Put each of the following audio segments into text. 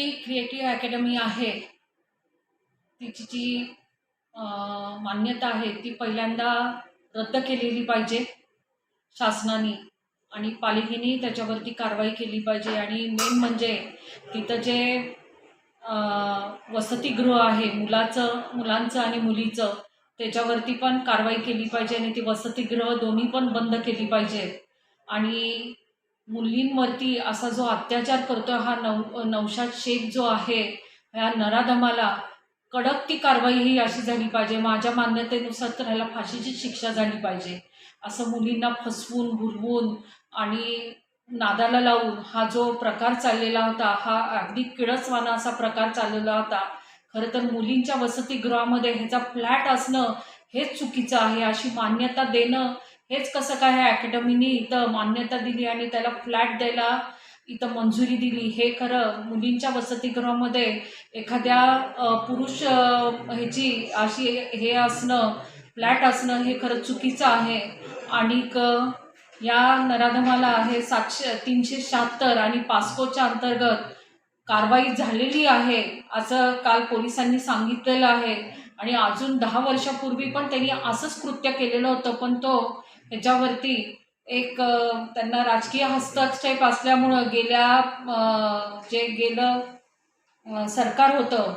जी creative academy आहे. तिची जी मान्यता आहे ती पहिल्यांदा रद्द केलेली पाहिजे शासनाने. आणि पालिकेने त्याच्यावरती कारवाई केली पाहिजे. आणि मेन म्हणजे तिथं जे वसतिगृह आहे मुलाचं मुलांचं आणि मुलीचं त्याच्यावरती पण कारवाई केली पाहिजे आणि ती वसतिगृह दोन्ही पण बंद केली पाहिजे. आणि मुलींवरती असा जो अत्याचार करतो हा नव नवशाद शेख जो आहे ह्या नराधमाला कडक ती कारवाई ही अशी झाली पाहिजे. माझ्या मान्यतेनुसार तर ह्याला फाशीची शिक्षा झाली पाहिजे. असं मुलींना फसवून भुरवून आणि नादाला लावून हा जो प्रकार चाललेला होता हा अगदी किळसवाना असा प्रकार चाललेला होता. खरं तर मुलींच्या वसतिगृहामध्ये ह्याचा फ्लॅट असणं हेच चुकीचं आहे. अशी मान्यता देणं हेच कसं काय ह्या अकॅडमीने इथं मान्यता दिली आणि त्याला फ्लॅट द्यायला इथं मंजुरी दिली? हे खरं मुलींच्या वसतिगृहामध्ये एखाद्या पुरुष ह्याची अशी हे असणं फ्लॅट असणं हे खरं चुकीचं आहे. आणि या नराधमाला हे सातशे तीनशे शहात्तर आणि पास्कोच्या अंतर्गत कारवाई झालेली आहे असं काल पोलिसांनी सांगितलेलं आहे. आणि अजून दहा वर्षापूर्वी पण त्यांनी असंच कृत्य केलेलं होतं पण तो त्याच्यावरती एक त्यांना राजकीय हस्तक्षेप असल्यामुळं गेल्या जे गेलं सरकार होतं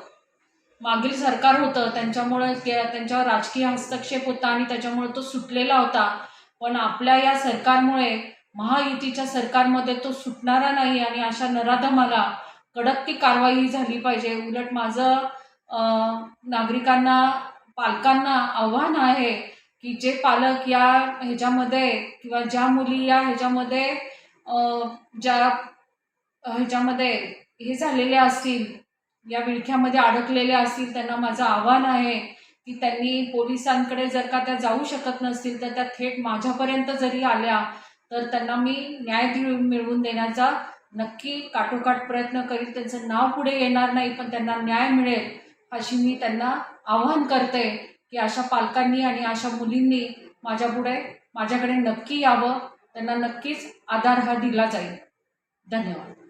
मागील सरकार होतं त्यांच्यामुळं त्यांच्यावर राजकीय हस्तक्षेप होता आणि त्याच्यामुळे तो सुटलेला होता. पण आपल्या या सरकारमुळे महायुतीच्या सरकारमध्ये तो सुटणारा नाही आणि अशा नराधमाला कडक ती कारवाई झाली पाहिजे. उलट माझं नागरिकांना पालकांना आव्हान आहे की जे पालक या ह्याच्यामध्ये किंवा ज्या मुली या ह्याच्यामध्ये ज्या ह्याच्यामध्ये हे झालेले असतील या विळख्यामध्ये अडकलेल्या असतील त्यांना माझं आव्हान आहे की त्यांनी पोलिसांकडे जर का त्या जाऊ शकत नसतील तर त्या थेट माझ्यापर्यंत जरी आल्या तर त्यांना मी न्याय मिळवून देण्याचा नक्की काटोकाट प्रयत्न करील त्यांचं नाव पुढे येणार नाही पण त्यांना न्याय मिळेल. अशी मी त्यांना आव्हान करते की अशा पालकांनी आणि अशा मुलींनी माझ्या पुढे माझ्याकडे नक्की यावं. त्यांना नक्कीच आधार हा दिला जाईल. धन्यवाद.